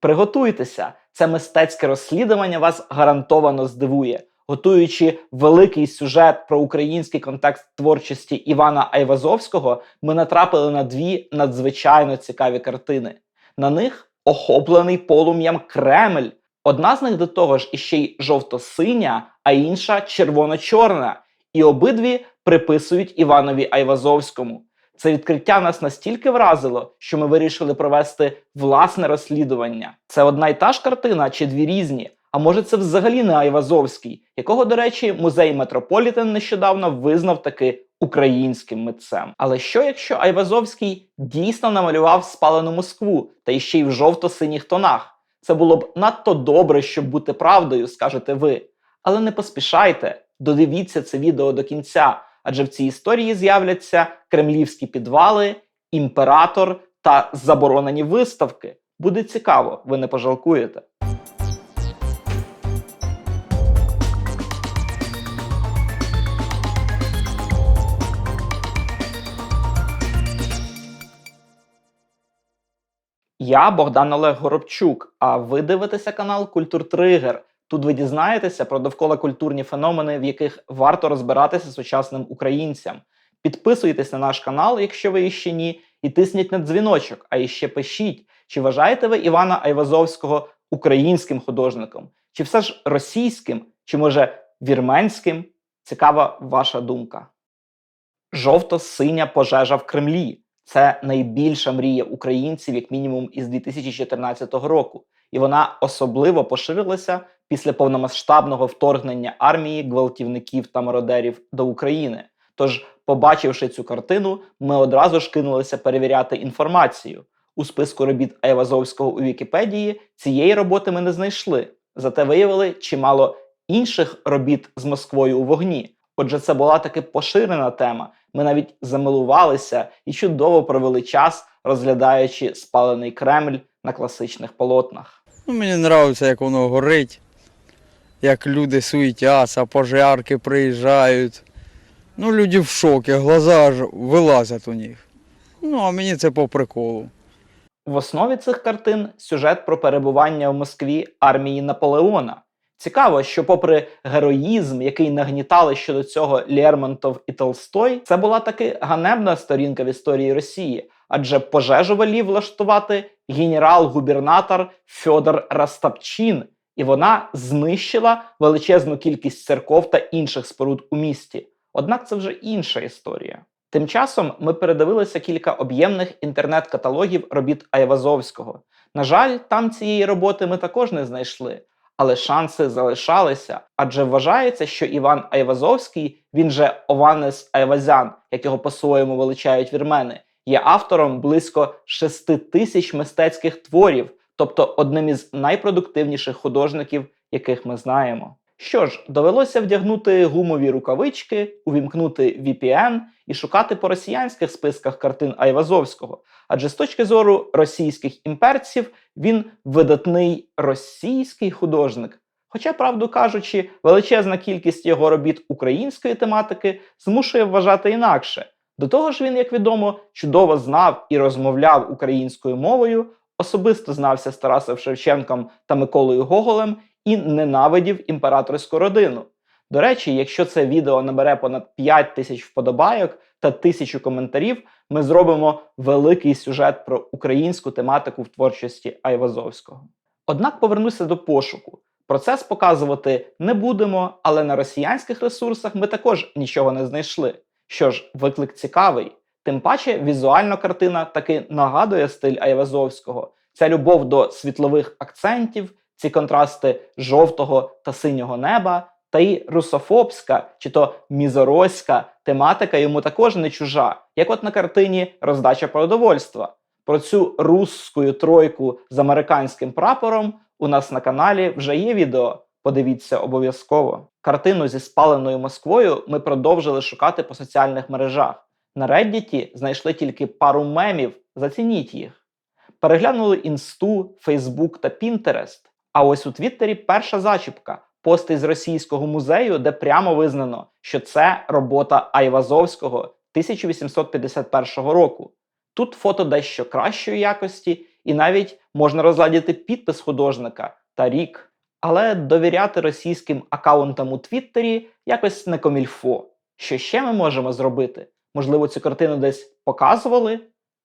Приготуйтеся, це мистецьке розслідування вас гарантовано здивує. Готуючи великий сюжет про український контекст творчості Івана Айвазовського, ми натрапили на дві надзвичайно цікаві картини. На них охоплений полум'ям Кремль. Одна з них до того ж іще й жовто-синя, а інша червоно-чорна. І обидві приписують Іванові Айвазовському. Це відкриття нас настільки вразило, що ми вирішили провести власне розслідування. Це одна й та ж картина чи дві різні. А може, це взагалі не Айвазовський, якого, до речі, музей Метрополітен нещодавно визнав таки українським митцем. Але що якщо Айвазовський дійсно намалював спалену Москву, та іще й в жовто-синіх тонах? Це було б надто добре, щоб бути правдою, скажете ви. Але не поспішайте, додивіться це відео до кінця, адже в цій історії з'являться кремлівські підвали, імператор та заборонені виставки. Буде цікаво, ви не пожалкуєте. Я Богдан Олег Горобчук, а ви дивитеся канал Культур Тригер. Тут ви дізнаєтеся про довкола культурні феномени, в яких варто розбиратися сучасним українцям. Підписуйтесь на наш канал, якщо ви іще ні, і тисніть на дзвіночок. А іще пишіть, чи вважаєте ви Івана Айвазовського українським художником, чи все ж російським, чи може вірменським? Цікава ваша думка. Жовто-синя пожежа в Кремлі. Це найбільша мрія українців, як мінімум, із 2014 року, і вона особливо поширилася після повномасштабного вторгнення армії, гвалтівників та мародерів до України. Тож, побачивши цю картину, ми одразу ж кинулися перевіряти інформацію. У списку робіт Айвазовського у Вікіпедії цієї роботи ми не знайшли, зате виявили чимало інших робіт з Москвою у вогні. Отже, це була таки поширена тема. Ми навіть замилувалися і чудово провели час, розглядаючи спалений Кремль на класичних полотнах. Ну, мені подобається, як воно горить, як люди суетяться, пожарки приїжджають. Ну, люди в шокі, глаза аж вилазять у них. Ну, а мені це по приколу. В основі цих картин сюжет про перебування в Москві армії Наполеона. Цікаво, що, попри героїзм, який нагнітали щодо цього Лермонтов і Толстой, це була таки ганебна сторінка в історії Росії, адже пожежу велів влаштувати генерал-губернатор Фьодор Растапчин, і вона знищила величезну кількість церков та інших споруд у місті. Однак це вже інша історія. Тим часом ми передивилися кілька об'ємних інтернет-каталогів робіт Айвазовського. На жаль, там цієї роботи ми також не знайшли. Але шанси залишалися, адже вважається, що Іван Айвазовський, він же Ованес Айвазян, як його по-своєму величають вірмени, є автором близько 6 тисяч мистецьких творів, тобто одним із найпродуктивніших художників, яких ми знаємо. Що ж, довелося вдягнути гумові рукавички, увімкнути VPN і шукати по росіянських списках картин Айвазовського. Адже з точки зору російських імперців він видатний російський художник. Хоча, правду кажучи, величезна кількість його робіт української тематики змушує вважати інакше. До того ж, він, як відомо, чудово знав і розмовляв українською мовою, особисто знався з Тарасом Шевченком та Миколою Гоголем і ненавидів імператорську родину. До речі, якщо це відео набере понад 5 тисяч вподобайок та тисячу коментарів, ми зробимо великий сюжет про українську тематику в творчості Айвазовського. Однак повернуся до пошуку. Процес показувати не будемо, але на росіянських ресурсах ми також нічого не знайшли. Що ж, виклик цікавий. Тим паче, візуально картина таки нагадує стиль Айвазовського. Ця любов до світлових акцентів, ці контрасти жовтого та синього неба, та й русофобська чи то мізороська тематика йому також не чужа, як от на картині Роздача продовольства. Про цю русську тройку з американським прапором у нас на каналі вже є відео. Подивіться обов'язково. Картину зі спаленою Москвою ми продовжили шукати по соціальних мережах. На Reddit знайшли тільки пару мемів, зацініть їх. Переглянули інсту, Фейсбук та Pinterest. А ось у Твіттері перша зачіпка пост із російського музею, де прямо визнано, що це робота Айвазовського 1851 року. Тут фото дещо кращої якості, і навіть можна розглядіти підпис художника та рік. Але довіряти російським акаунтам у Твіттері якось не комільфо. Що ще ми можемо зробити? Можливо, цю картину десь показували?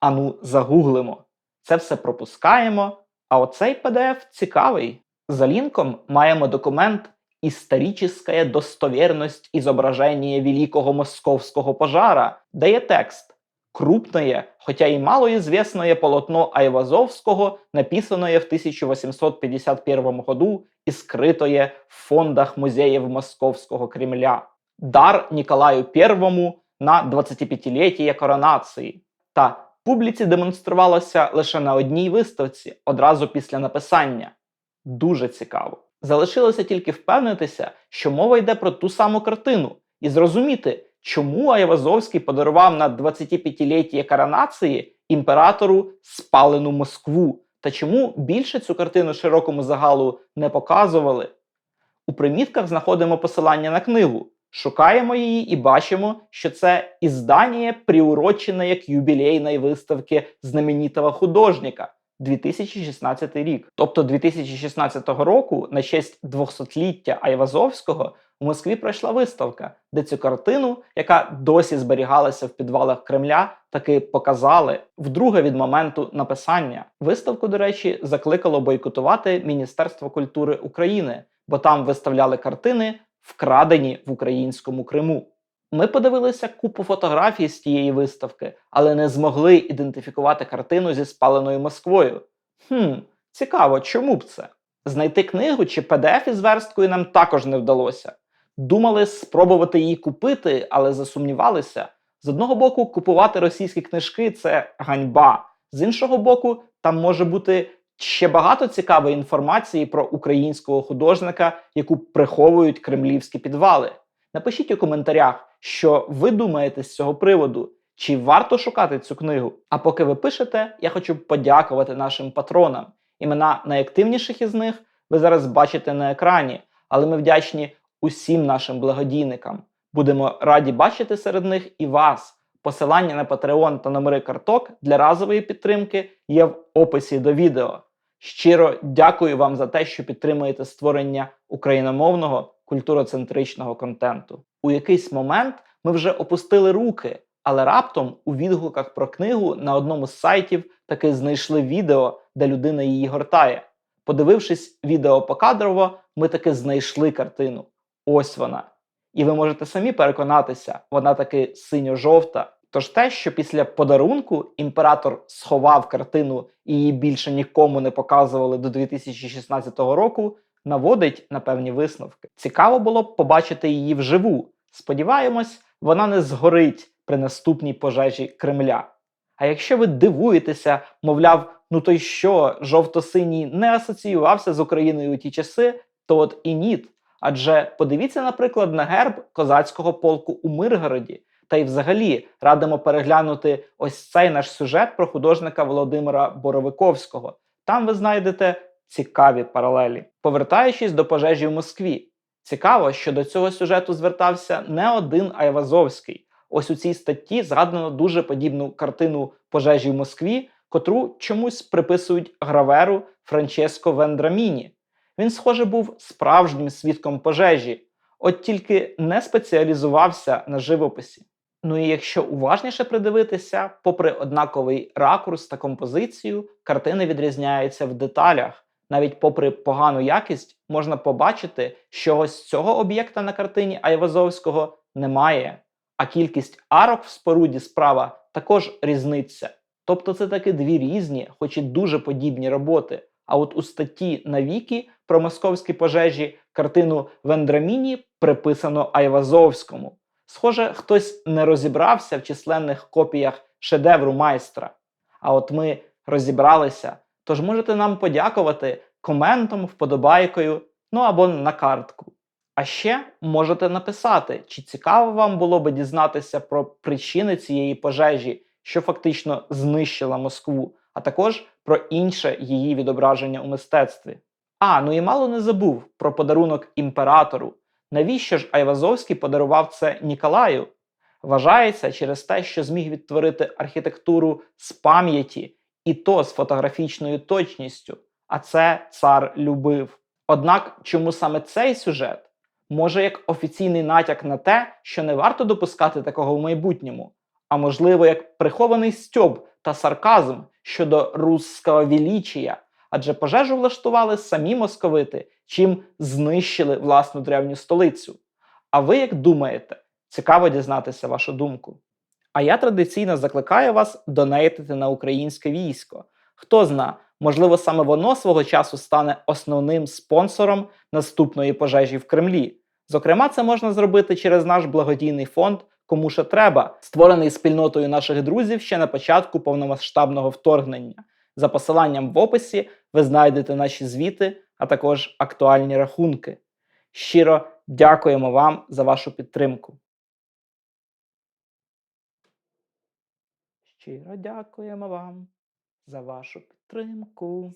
Ану, загуглимо. Це все пропускаємо. А оцей PDF цікавий. За лінком маємо документ «Историческая достоверность изображения Великого Московского пожара», де є текст «Крупное, хотя и малоизвестное полотно Айвазовского, написанное в 1851 году и скрытое в фондах музеев Московского Кремля. Дар Николаю I на 25-ліття коронації». Та публіці демонструвалося лише на одній виставці одразу після написання. Дуже цікаво. Залишилося тільки впевнитися, що мова йде про ту саму картину, і зрозуміти, чому Айвазовський подарував на 25-ліття коронації імператору спалену Москву, та чому більше цю картину широкому загалу не показували. У примітках знаходимо посилання на книгу, шукаємо її і бачимо, що це іздання, приурочене к юбілейної виставки знаменитого художника. 2016 рік. Тобто 2016 року, на честь 200-ліття Айвазовського, у Москві пройшла виставка, де цю картину, яка досі зберігалася в підвалах Кремля, таки показали вдруге від моменту написання. Виставку, до речі, закликало бойкотувати Міністерство культури України, бо там виставляли картини, вкрадені в українському Криму. Ми подивилися купу фотографій з тієї виставки, але не змогли ідентифікувати картину зі спаленою Москвою. Хм, цікаво, чому б це? Знайти книгу чи PDF із версткою нам також не вдалося. Думали спробувати її купити, але засумнівалися. З одного боку, купувати російські книжки це ганьба. З іншого боку, там може бути ще багато цікавої інформації про українського художника, яку приховують кремлівські підвали. Напишіть у коментарях, що ви думаєте з цього приводу, чи варто шукати цю книгу. А поки ви пишете, я хочу подякувати нашим патронам. Імена найактивніших із них ви зараз бачите на екрані, але ми вдячні усім нашим благодійникам. Будемо раді бачити серед них і вас. Посилання на Patreon та номери карток для разової підтримки є в описі до відео. Щиро дякую вам за те, що підтримуєте створення україномовного культуроцентричного контенту. У якийсь момент ми вже опустили руки, але раптом у відгуках про книгу на одному з сайтів таки знайшли відео, де людина її гортає. Подивившись відео покадрово, ми таки знайшли картину. Ось вона. І ви можете самі переконатися, вона таки синьо-жовта. Тож те, що після подарунку імператор сховав картину і її більше нікому не показували до 2016 року, наводить на певні висновки. Цікаво було б побачити її вживу. Сподіваємось, вона не згорить при наступній пожежі Кремля. А якщо ви дивуєтеся, мовляв, ну то й що, жовто-синій не асоціювався з Україною у ті часи, то от і ніт. Адже подивіться, наприклад, на герб козацького полку у Миргороді. Та й взагалі радимо переглянути ось цей наш сюжет про художника Володимира Боровиковського. Там ви знайдете цікаві паралелі. Повертаючись до пожежі в Москві, цікаво, що до цього сюжету звертався не один Айвазовський. Ось у цій статті згадано дуже подібну картину пожежі в Москві, котру чомусь приписують граверу Франческо Вендраміні. Він, схоже, був справжнім свідком пожежі, от тільки не спеціалізувався на живописі. Ну і якщо уважніше придивитися, попри однаковий ракурс та композицію, картини відрізняються в деталях. Навіть попри погану якість, можна побачити, що ось цього об'єкта на картині Айвазовського немає, а кількість арок в споруді справа також різниця. Тобто це таки дві різні, хоч і дуже подібні роботи. А от у статті на Вікі про московські пожежі картину Вендраміні приписано Айвазовському. Схоже, хтось не розібрався в численних копіях шедевру майстра. А от ми розібралися. Тож можете нам подякувати коментом, вподобайкою, ну або на картку. А ще можете написати, чи цікаво вам було би дізнатися про причини цієї пожежі, що фактично знищила Москву, а також про інше її відображення у мистецтві. А, ну і мало не забув про подарунок імператору. Навіщо ж Айвазовський подарував це Ніколаю? Вважається через те, що зміг відтворити архітектуру з пам'яті і то з фотографічною точністю, а це цар любив. Однак, чому саме цей сюжет? Може, як офіційний натяк на те, що не варто допускати такого в майбутньому, а можливо, як прихований стьоб та сарказм щодо русского величія, адже пожежу влаштували самі московити, чим знищили власну древню столицю. А ви як думаєте? Цікаво дізнатися вашу думку. А я традиційно закликаю вас донейтити на українське військо. Хто зна, можливо, саме воно свого часу стане основним спонсором наступної пожежі в Кремлі. Зокрема, це можна зробити через наш благодійний фонд Кому що треба, створений спільнотою наших друзів ще на початку повномасштабного вторгнення. За посиланням в описі ви знайдете наші звіти, а також актуальні рахунки. Щиро дякуємо вам за вашу підтримку. Щиро дякуємо вам за вашу підтримку.